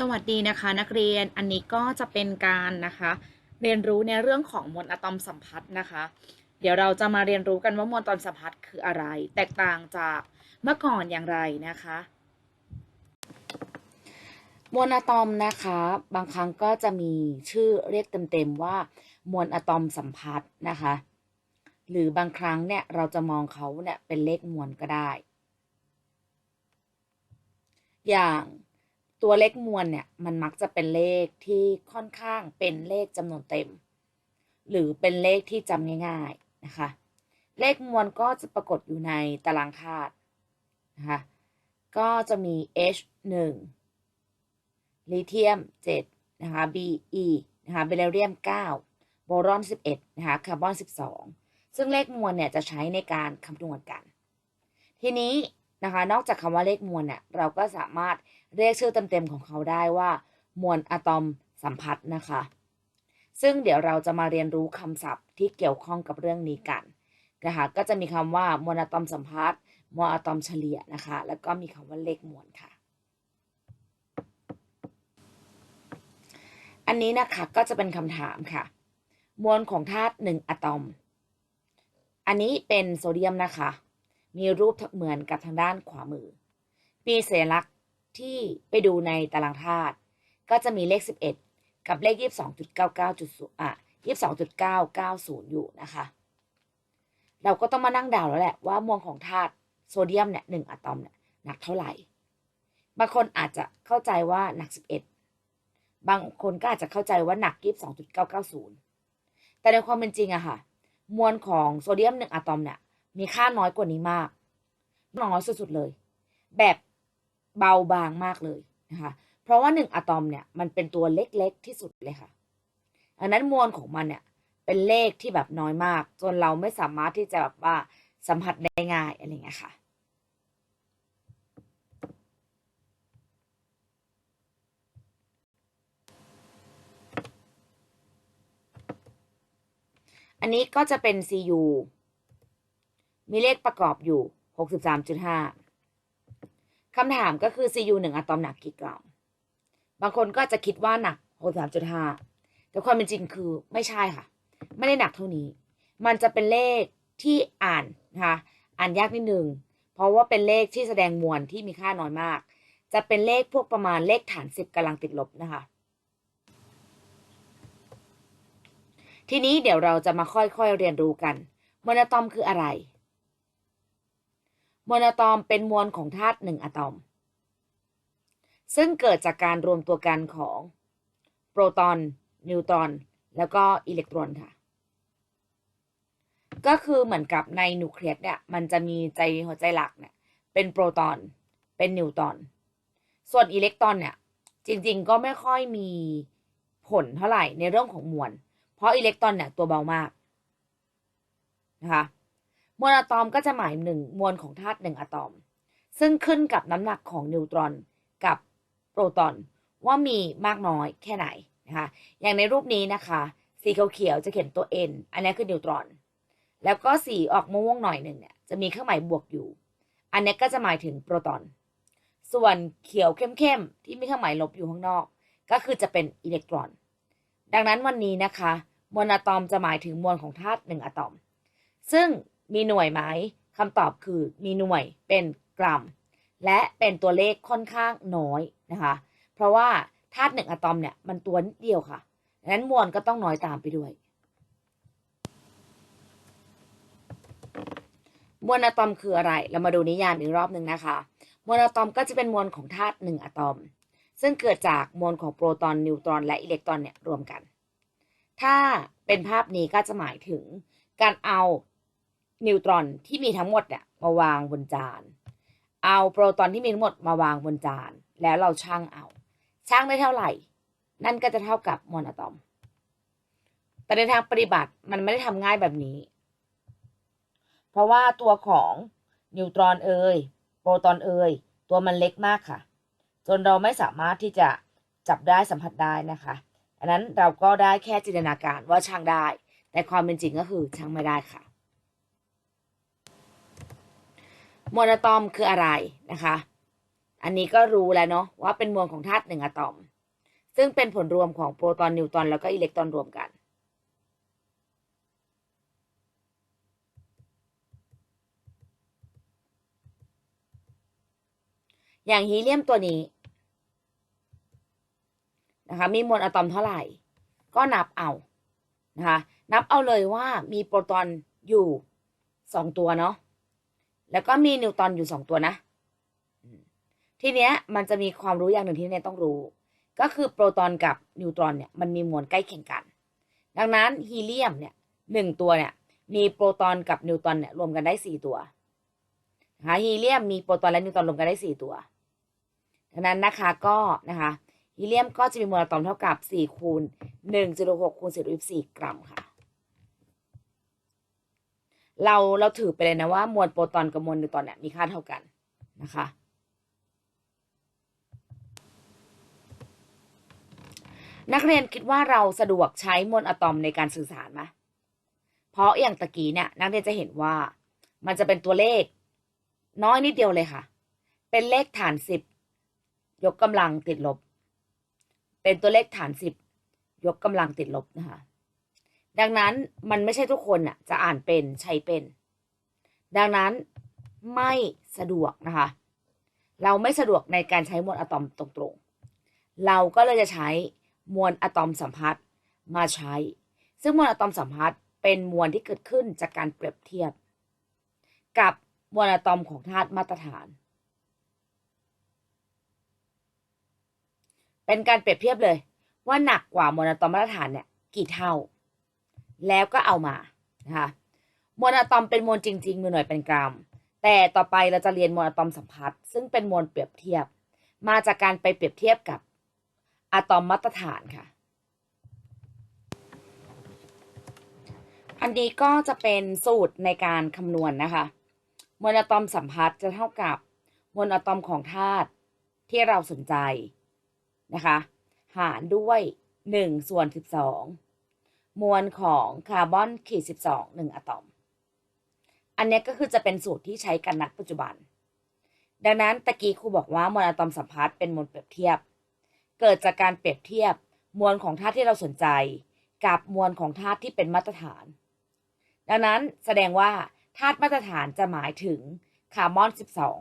สวัสดีนะคะนักเรียนอันนี้ก็จะเป็นการนะคะเรียนรู้ในเรื่องของมวลอะตอมสัมพัทธ์นะคะ เดี๋ยวเราจะมาเรียนรู้กันว่ามวลอะตอมสัมพัทธ์คืออะไร แตกต่างจากเมื่อก่อนอย่างไรนะคะ มวลอะตอมนะคะ บางครั้งก็จะมีชื่อเรียกเต็มๆว่ามวลอะตอมสัมพัทธ์นะคะ หรือบางครั้งเนี่ยเราจะมองเขาเนี่ยเป็นเลขมวลก็ได้ อย่าง ตัวเลขมวลเนี่ยมันมักจะเป็นเลขที่ค่อนข้างเป็นเลขจำนวนเต็ม หรือเป็นเลขที่จำง่ายๆนะคะ เลขมวลก็จะปรากฏอยู่ในตารางธาตุนะคะก็จะมี H 1ลิเธียม7นะคะ Be นะคะเบริเลียม 9 โบรอน 11นะคะคาร์บอน 12 ซึ่งเลขมวลเนี่ยจะใช้ในการคำนวณกัน ทีนี้ นะคะ นอกจากคำว่าเลขมวลเนี่ยเราก็สามารถเรียกชื่อเต็มๆของเขาได้ว่า มวลอะตอมสัมพัทธ์นะคะ ซึ่งเดี๋ยวเราจะมาเรียนรู้คำศัพท์ที่เกี่ยวข้องกับเรื่องนี้กันนะคะก็จะมีคำว่ามวลอะตอมสัมพัทธ์มวลอะตอมเฉลี่ยนะคะ แล้วก็มีคำว่าเลขมวลค่ะ อันนี้นะคะก็จะเป็นคำถามค่ะ มวลของธาตุหนึ่งอะตอม อันนี้เป็นโซเดียมนะคะ มีรูปเหมือนกับทางด้านขวามือปีสัญลักษณ์ที่ไปดูในตารางธาตุก็จะมีเลข 11 กับเลข 22.99จุดอะ22.990 อยู่นะคะ เราก็ต้องมานั่งเดาแล้วแหละว่ามวลของธาตุโซเดียมเนี่ยหนึ่งอะตอมเนี่ยหนักเท่าไหร่ บางคนอาจจะเข้าใจว่าหนัก 11 บางคนก็อาจจะเข้าใจว่าหนัก 22.990 แต่ในความเป็นจริงอะค่ะ มวลของโซเดียมหนึ่งอะตอมเนี่ย มีค่าน้อยกว่านี้มากน้อยสุดๆเลย แบบเบาบางมากเลยนะคะเพราะว่าหนึ่งอะตอมเนี่ยมันเป็นตัวเล็กๆที่สุดเลยค่ะดังนั้นมวลของมันเนี่ยเป็นเลขที่แบบน้อยมาก จนเราไม่สามารถที่จะแบบว่าสัมผัสได้ง่ายอะไรเงี้ยค่ะอันนี้ก็จะเป็น Cu มีเลขประกอบอยู่ 63.5 คำถามก็คือ Cu 1อะตอมหนักกี่กรัม บางคนก็จะคิดว่าหนัก 63.5 แต่ความเป็นจริงคือไม่ใช่ค่ะ ไม่ได้หนักเท่านี้ มันจะเป็นเลขที่อ่านนะคะอ่านยากนิดนึง เพราะว่าเป็นเลขที่แสดงมวลที่มีค่าน้อยมาก จะเป็นเลขพวกประมาณเลขฐาน10กำลังติดลบนะคะ ทีนี้เดี๋ยวเราจะมาค่อยๆเรียนรู้กันมวลอะตอมคืออะไร มวลอะตอมเป็นมวลของธาตุหนึ่งอะตอม ซึ่งเกิดจากการรวมตัวกันของโปรตอน นิวตรอน แล้วก็อิเล็กตรอนค่ะ ก็คือเหมือนกับในนิวเคลียสเนี่ยมันจะมีใจหัวใจหลักเนี่ยเป็นโปรตอน เป็นนิวตรอน ส่วนอิเล็กตรอนเนี่ยจริงๆก็ไม่ค่อยมีผลเท่าไหร่ในเรื่องของมวล เพราะอิเล็กตรอนเนี่ยตัวเบามากนะคะ มวลอะตอมก็จะหมายหนึ่งมวลของธาตุหนึ่งอะตอม ซึ่งขึ้นกับน้ำหนักของนิวตรอนกับโปรตอนว่ามีมากน้อยแค่ไหนนะคะอย่างในรูปนี้นะคะสีเขียวๆจะเขียนตัว n อันนี้คือนิวตรอน แล้วก็สีออกม่วงๆหน่อยหนึ่งเนี่ยจะมีเครื่องหมายบวกอยู่ อันนี้ก็จะหมายถึงโปรตอน ส่วนเขียวเข้มๆที่มีเครื่องหมายลบอยู่ข้างนอก ก็คือจะเป็นอิเล็กตรอน ดังนั้นวันนี้นะคะมวลอะตอมจะหมายถึงมวลของธาตุหนึ่งอะตอม ซึ่ง มีหน่วยไหมคำตอบคือมีหน่วยเป็นกรัม และเป็นตัวเลขค่อนข้างน้อยนะคะ เพราะว่าธาตุหนึ่งอะตอมเนี่ยมันตัวนิดเดียวค่ะดังนั้นมวลก็ต้องน้อยตามไปด้วย มวลอะตอมคืออะไร เรามาดูนิยามอีกรอบหนึ่งนะคะ มวลอะตอมก็จะเป็นมวลของธาตุหนึ่งอะตอม ซึ่งเกิดจากมวลของโปรตอนนิวตรอนและอิเล็กตรอนเนี่ยรวมกัน ถ้าเป็นภาพนี้ก็จะหมายถึงการเอา นิวตรอนที่มีทั้งหมดเนี่ยมาวางบนจาน เอาโปรตอนที่มีทั้งหมดมาวางบนจาน แล้วเราชั่งเอาชั่งได้เท่าไหร่ นั่นก็จะเท่ากับมวลอะตอม แต่ในทางปฏิบัติมันไม่ได้ทำง่ายแบบนี้ เพราะว่าตัวของนิวตรอนเอ่ยโปรตอนเอ่ยตัวมันเล็กมากค่ะ จนเราไม่สามารถที่จะจับได้สัมผัสได้นะคะ อันนั้นเราก็ได้แค่จินตนาการว่าช่างได้ แต่ความเป็นจริงก็คือช่างไม่ได้ค่ะ มวลอะตอมคืออะไรนะคะ อันนี้ก็รู้แล้วเนาะว่าเป็นมวลของธาตุหนึ่งอะตอม ซึ่งเป็นผลรวมของโปรตอนนิวตรอนแล้วก็อิเล็กตรอนรวมกันอย่างฮีเลียมตัวนี้นะคะมีมวลอะตอมเท่าไหร่ ก็นับเอานะคะนับเอาเลยว่ามีโปรตอนอยู่สองตัวเนาะ แล้วก็มีนิวตรอนอยู่สองตัวนะ ทีเนี้ยมันจะมีความรู้อย่างหนึ่งที่เนี่ยต้องรู้ ก็คือโปรตอนกับนิวตรอนเนี่ยมันมีมวลใกล้เคียงกัน ดังนั้นฮีเลียมเนี่ยหนึ่งตัวเนี่ยมีโปรตอนกับนิวตรอนเนี่ยรวมกันได้สี่ตัวนะคะฮีเลียมมีโปรตอนและนิวตรอนรวมกันได้สี่ตัว ดังนั้นนะคะก็นะคะฮีเลียมก็จะมีมวลอะตอมเท่ากับสี่คูณหนึ่งจุดหกคูณสี่สิบสี่กรัมค่ะ เราเราถือไปเลยนะว่ามวลโปรตอนกับมวลนิวตรอนเนี่ยมีค่าเท่ากันนะคะ นักเรียนคิดว่าเราสะดวกใช้มวลอะตอมในการสื่อสารไหมเพราะอย่างตะกี้เนี่ยนักเรียนจะเห็นว่ามันจะเป็นตัวเลข น้อยนิดเดียวเลยค่ะ เป็นเลขฐานสิบยกกำลังติดลบ เป็นตัวเลขฐานสิบยกกำลังติดลบนะคะ ดังนั้นมันไม่ใช่ทุกคนน่ะจะอ่านเป็นใช้เป็น ดังนั้นไม่สะดวกนะคะ เราไม่สะดวกในการใช้มวลอะตอมตรงๆ เราก็เลยจะใช้มวลอะตอมสัมพัทธ์มาใช้ ซึ่งมวลอะตอมสัมพัทธ์เป็นมวลที่เกิดขึ้นจากการเปรียบเทียบ กับมวลอะตอมของธาตุมาตรฐาน เป็นการเปรียบเทียบเลย ว่าหนักกว่ามวลอะตอมมาตรฐานเนี่ยกี่เท่า แล้วก็เอามานะคะมวลอะตอมเป็นมวลจริง ๆ มีหน่วยเป็นกรัม แต่ต่อไปเราจะเรียนมวลอะตอมสัมพัทธ์ซึ่งเป็นมวลเปรียบเทียบ มาจากการไปเปรียบเทียบกับอะตอมมาตรฐานค่ะ อันนี้ก็จะเป็นสูตรในการคำนวณนะคะ มวลอะตอมสัมพัทธ์จะเท่ากับมวลอะตอมของธาตุที่เราสนใจนะคะ หารด้วย1ส่วน12 มวลของคาร์บอนขีด12 1อะตอม อันนี้ก็คือจะเป็นสูตรที่ใช้กันนักปัจจุบัน ดังนั้นตะกี้ครูบอกว่ามวลอะตอมสัมพัทธ์เป็นมวลเปรียบเทียบ เกิดจากการเปรียบเทียบมวลของธาตุที่เราสนใจ กับมวลของธาตุที่เป็นมาตรฐาน ดังนั้นแสดงว่าธาตุมาตรฐานจะหมายถึงคาร์บอน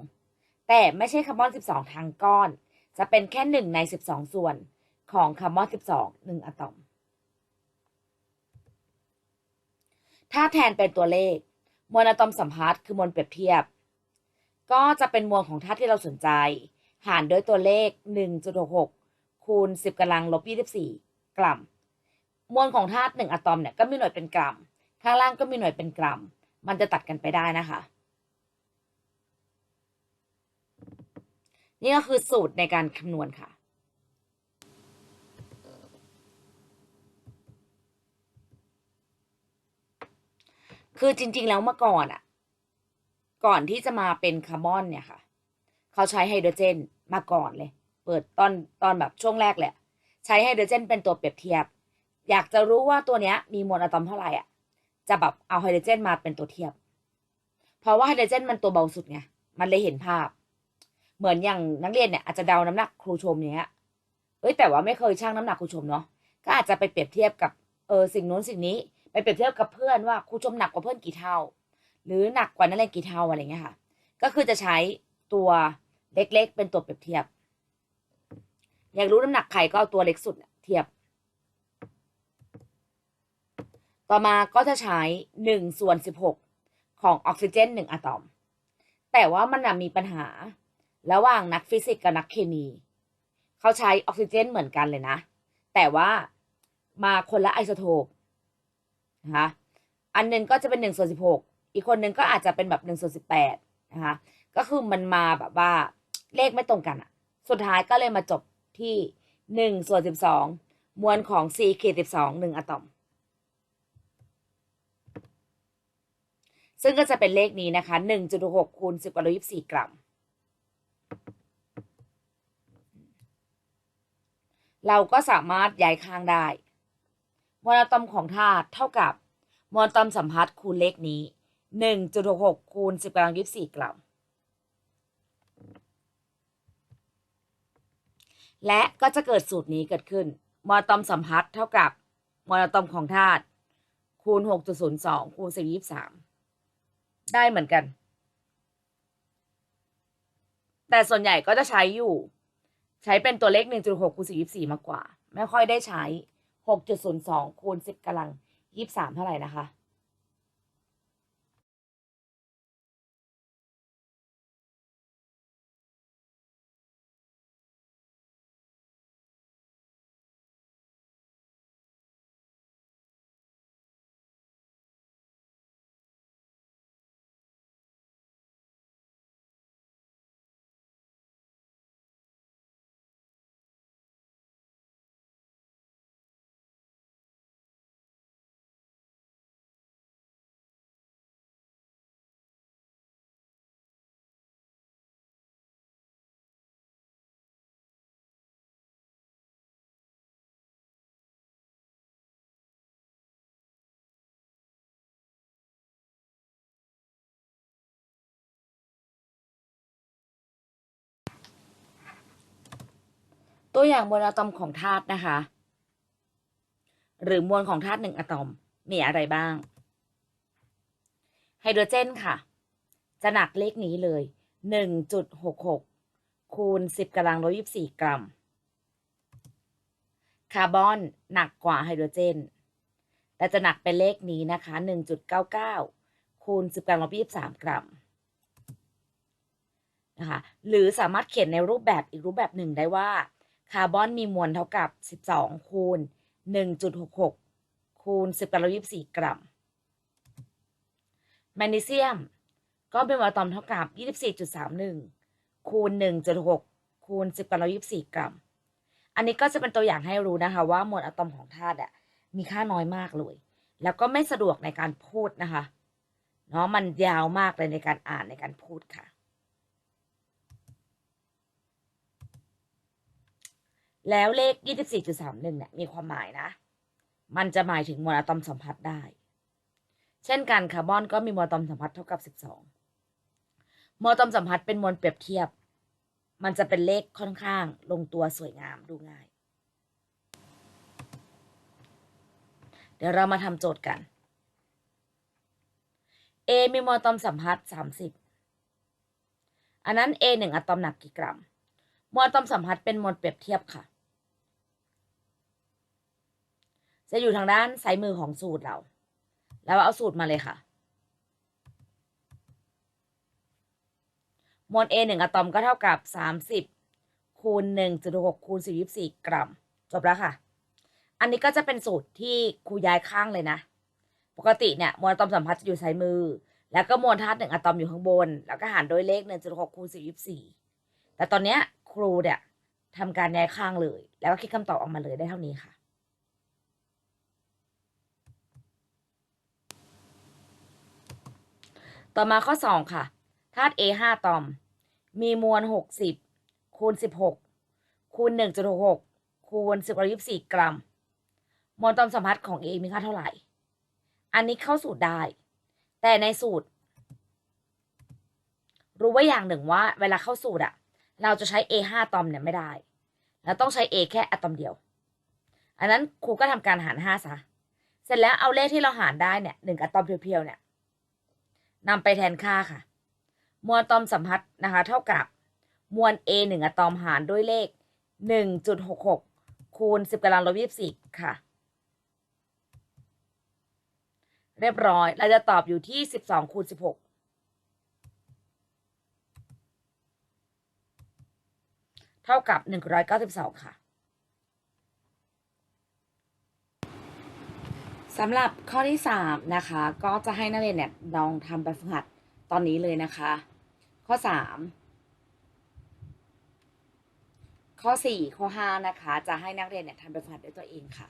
12 แต่ไม่ใช่คาร์บอน 12 ทางก้อน จะเป็นแค่ 1 ใน 12 ส่วนของคาร์บอน 12 1อะตอม ถ้าแทนเป็นตัวเลข มวลอะตอมสัมพัทธ์คือมวลเปรียบเทียบ ก็จะเป็นมวลของธาตุที่เราสนใจ หารด้วยตัวเลข 1.66 คูณ 10กำลังลบ 24 กรัม มวลของธาตุ1อะตอมเนี่ยก็มีหน่วยเป็นกรัม ข้างล่างก็มีหน่วยเป็นกรัม มันจะตัดกันไปได้นะคะ นี่ก็คือสูตรในการคำนวณค่ะ คือจริง ๆ แล้วเมื่อก่อนอะก่อนที่จะมาเป็นคาร์บอนเนี่ยค่ะ เขาใช้ไฮโดรเจนมาก่อนเลย เปิดตอนตอนแบบช่วงแรกเลยอะใช้ไฮโดรเจนเป็นตัวเปรียบเทียบ อยากจะรู้ว่าตัวเนี้ย มีมวลอะตอมเท่าไหร่อะ จะแบบเอาไฮโดรเจนมาเป็นตัวเทียบ เพราะว่าไฮโดรเจนมันตัวเบาสุดไง มันเลยเห็นภาพ เหมือนอย่างนักเรียนเนี่ยอาจจะเดาน้ำหนักครูชมเนี้ย เอ้ยแต่ว่าไม่เคยชั่งน้ำหนักครูชมเนาะ ก็อาจจะไปเปรียบเทียบกับเออสิ่งนู้นสิ่งนี้ ไปเปรียบเทียบกับเพื่อนว่าครูชมหนักกว่าเพื่อนกี่เท่า หรือหนักกว่านักเรียนกี่เท่าอะไรเงี้ยค่ะ ก็คือจะใช้ตัวเล็กๆ เป็นตัวเปรียบเทียบ อยากรู้น้ำหนักใครก็เอาตัวเล็กสุดเทียบ ต่อมาก็จะใช้หนึ่งส่วนสิบหกของออกซิเจนหนึ่งอะตอม แต่ว่ามันมีปัญหา ระหว่างนักฟิสิกส์กับนักเคมี เขาใช้ออกซิเจนเหมือนกันเลยนะ แต่ว่ามาคนละไอโซโทป นะคะอันหนึ่งก็จะเป็นหนึ่งส่วนสิบหกอีกคนหนึ่งก็อาจจะเป็นแบบหนึ่งส่วนสิบแปดนะคะก็คือมันมาแบบว่าเลขไม่ตรงกันอะสุดท้ายก็เลยมาจบที่หนึ่งส่วนสิบสองมวลของ C ขีดสิบสองหนึ่งอะตอม ซึ่งก็จะเป็นเลขนี้นะคะหนึ่งจุดหกคูณสิบกว่าร้อยยี่สิบสี่กรัม เราก็สามารถย้ายข้างได้ มวลอะตอมของธาตุเท่ากับมวลอะตอมสัมพัทธ์คูณเลขนี้หนึ่งจุดหกหกคูณสิบกำลังยี่สิบสี่กรัมและก็จะเกิดสูตรนี้เกิดขึ้นโมโนอะตอมสัมพัทธ์เท่ากับโมโนอะตอมของธาตุคูณ6.02คูณ1023ได้เหมือนกัน แต่ส่วนใหญ่ก็จะใช้อยู่ ใช้เป็นตัวเลข1.6คูณ1024มากกว่า ไม่ค่อยได้ใช้ 6.02คูณ10กำลัง 23 เท่าไหร่นะคะ ตัวอย่างมวลอะตอมของธาตุนะคะ หรือมวลของธาตุหนึ่งอะตอมมีอะไรบ้าง ไฮโดรเจนค่ะ จะหนักเลขนี้เลย 1.66 คูณ 10กำลัง124 กรัม คาร์บอนหนักกว่าไฮโดรเจน แต่จะหนักเป็นเลขนี้นะคะ 1.99 คูณ 10กำลัง123 กรัมนะคะหรือสามารถเขียนในรูปแบบอีกรูปแบบหนึ่งได้ว่า คาร์บอนมีมวลเท่ากับ 12 คูณ 1.66 คูณ 10กำลัง24 กรัม แมกนีเซียม ก็เป็นวอะตอมเท่ากับ 24.31 คูณ 1.6 คูณ 10กำลัง24 กรัม อันนี้ก็จะเป็นตัวอย่างให้รู้นะคะ ว่ามวลอะตอมของธาตุอะมีค่าน้อยมากเลย แล้วก็ไม่สะดวกในการพูดนะคะ เนาะมันยาวมากเลยในการอ่านในการพูดค่ะ แล้วเลข 24.31เนี่ยมีความหมายนะ มันจะหมายถึงมวลอะตอมสัมพัทธ์ได้ เช่นกันคาร์บอนก็มีมวลอะตอมสัมพัทธ์เท่ากับ 12 มวลอะตอมสัมพัทธ์เป็นมวลเปรียบเทียบ มันจะเป็นเลขค่อนข้างลงตัวสวยงามดูง่าย เดี๋ยวเรามาทำโจทย์กัน A มีมวลอะตอมสัมพัทธ์30 อันนั้น A หนึ่งอะตอมหนักกี่กรัมมวลอะตอมสัมพัทธ์เป็นมวลเปรียบเทียบค่ะ จะอยู่ทางด้านซ้ายมือของสูตรเรา แล้วเอาสูตรมาเลยค่ะ มวล A หนึ่งอะตอมก็เท่ากับ 30 คูณ 1.6 คูณ1024 กรัม จบแล้วค่ะ อันนี้ก็จะเป็นสูตรที่ครูย้ายข้างเลยนะ ปกติเนี่ยมวลอะตอมสัมพัทธ์จะอยู่ซ้ายมือ แล้วก็มวลธาตุหนึ่งอะตอมอยู่ข้างบน แล้วก็หารด้วยเลข 1.6 คูณ1024 แต่ตอนเนี้ยครูเนี่ยทำการย้ายข้างเลย แล้วก็คิดคำตอบออกมาเลยได้เท่านี้ค่ะ ต่อมาข้อ 2 ค่ะธาตุ A 5ตอม มีมวล 60 คูณ 16 คูณ 1.66 คูณ 10กว่า24กรัม มวลตอมสัมพัทธ์ของ A มีค่าเท่าไหร่ อันนี้เข้าสูตรได้ แต่ในสูตร รู้ไว้อย่างหนึ่งว่า เวลาเข้าสูตรอะเราจะใช้ A 5ตอมเนี่ยไม่ได้ เราต้องใช้ A แค่อะตอมเดียว อันนั้นครูก็ทำการหาร 5 ซะ เสร็จแล้วเอาเลขที่เราหารได้เนี่ยหนึ่งอะตอมเพียวๆเนี่ย นำไปแทนค่าค่ะ มวลอะตอมสัมพัทธ์นะคะ เท่ากับ มวล A 1อะตอมหารด้วยเลข 1.66 คูณ 10กำลังลบ24 ค่ะ เรียบร้อย เราจะตอบอยู่ที่ 12 คูณ 16เท่ากับ 192 ค่ะ สำหรับข้อที่ 3 นะคะ ก็จะให้นักเรียนเนี่ยลองทำแบบฝึกหัดตอนนี้เลยนะคะ ข้อ 3 ข้อ 4 ข้อ 5 นะคะ จะให้นักเรียนเนี่ยทำแบบฝึกหัดด้วยตัวเองค่ะ